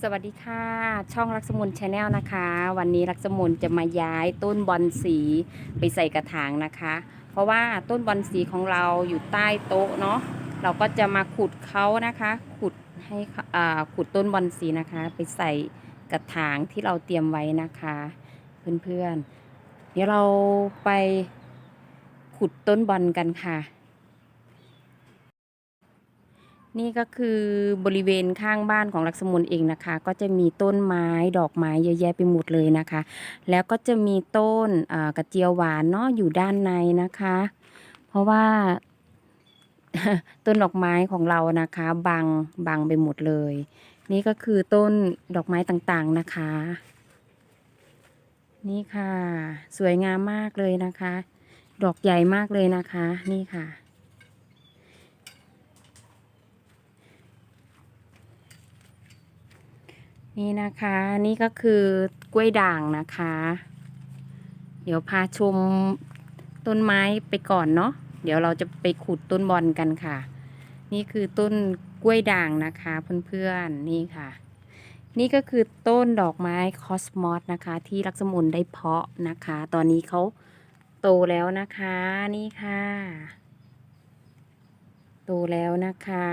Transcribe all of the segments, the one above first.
สวัสดีค่ะ ช่องรักสมุนชาแนลนะคะ วันนี้รักสมุนจะมาย้ายต้นบอลสีไปใส่กระถางนะคะ เพราะว่าต้นบอลสีของเราอยู่ใต้โต๊ะเนาะเราก็จะมาขุดเขานะคะ ขุดให้ขาอ่าขุดต้นบอลสีนะคะ ไปใส่กระถางที่เราเตรียมไว้นะคะ เพื่อนๆเดี๋ยวเราไปขุดต้นบอลกันค่ะ นี่ก็คือบริเวณข้างบ้านของลักษมุนเองนะคะ ก็จะมีต้นไม้ดอกไม้เยอะแยะไปหมดเลยนะคะ แล้วก็จะมีต้นกระเจียวหวานเนาะอยู่ด้านในนะคะ เพราะว่าต้นดอกไม้ของเรานะคะบังบังไปหมดเลย นี่ก็คือต้นดอกไม้ต่างๆนะคะ นี่ค่ะ สวยงามมากเลยนะคะ ดอกใหญ่มากเลยนะคะ นี่ค่ะ นี่นะคะนี่ก็คือกล้วยด่างนะคะ เดี๋ยวพาชมต้นไม้ไปก่อนเนาะเดี๋ยวเราจะไปขุดต้นบอลกันค่ะ นี่คือต้นกล้วยด่างนะคะเพื่อนๆนี่ค่ะ นี่ก็คือต้นดอกไม้คอสมอสนะคะ ที่ลักษมุนได้เพาะนะคะ ตอนนี้เขาโตแล้วนะคะนี่ค่ะ โตแล้วนะคะ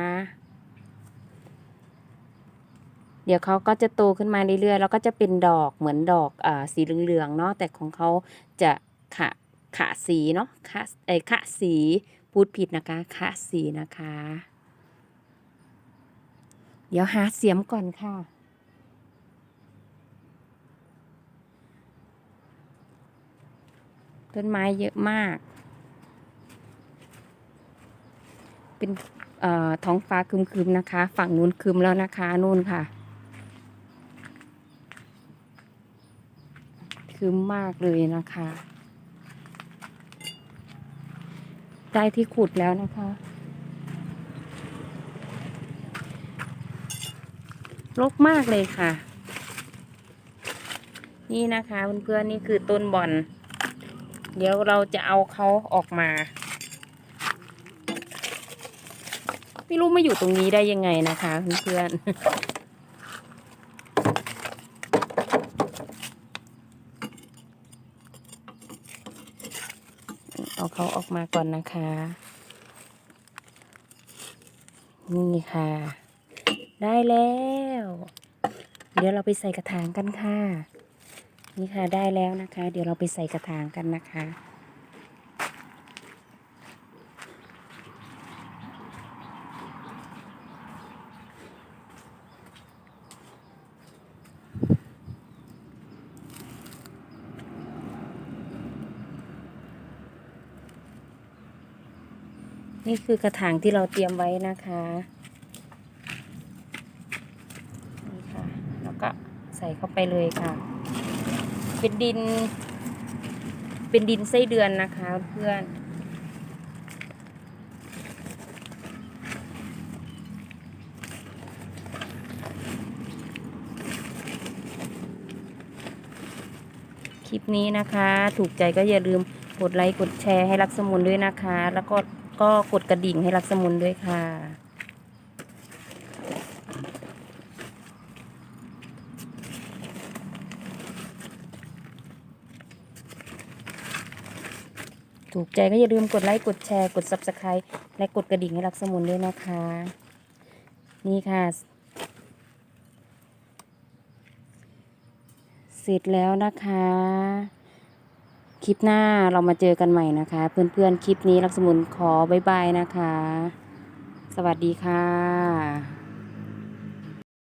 เดี๋ยวเขาก็จะโตขึ้นมาเรื่อยๆ แล้วก็จะเป็นดอกเหมือนดอกอสีเหลืองๆเนาะแต่ของเขาจะขะขะสีเนาะขะไอขะสีพูดผิดนะคะขะสีนะคะ เดี๋ยวหาเสียมก่อนค่ะต้นไม้เยอะมาก เป็นท้องฟ้าคึมๆนะคะ ฝั่งนู้นคึมแล้วนะคะนู่นค่ะ คืมมากเลยนะคะ ได้ที่ขุดแล้วนะคะ รกมากเลยค่ะ นี่นะคะเพื่อนๆนี่คือต้นบอลเดี๋ยวเราจะเอาเขาออกมา ไม่รู้มาอยู่ตรงนี้ได้ยังไงนะคะเพื่อนๆ เอาเขาออกมาก่อนนะคะ นี่ค่ะ ได้แล้ว เดี๋ยวเราไปใส่กระถางกันค่ะ นี่ค่ะได้แล้วนะคะ เดี๋ยวเราไปใส่กระถางกันนะคะ นี่คือกระถางที่เราเตรียมไว้นะคะนี่ค่ะแล้วก็ใส่เข้าไปเลยค่ะ เป็นดิน เป็นดินไส้เดือนนะคะเพื่อนคลิปนี้นะคะ ถูกใจก็อย่าลืมกดไลค์ กดแชร์ให้รักสมุนด้วยนะคะ แล้วก็ ก็กดกระดิ่งให้รักสมุนด้วยค่ะ ถูกใจก็อย่าลืมกดไลค์ กดแชร์ กด subscribe และกดกระดิ่งให้รักสมุนด้วยนะคะ นี่ค่ะ เสร็จแล้วนะคะ คลิปหน้าเรามาเจอกันใหม่นะคะ เพื่อนๆ คลิปนี้ลักสมุนขอบายบายนะคะ สวัสดีค่ะ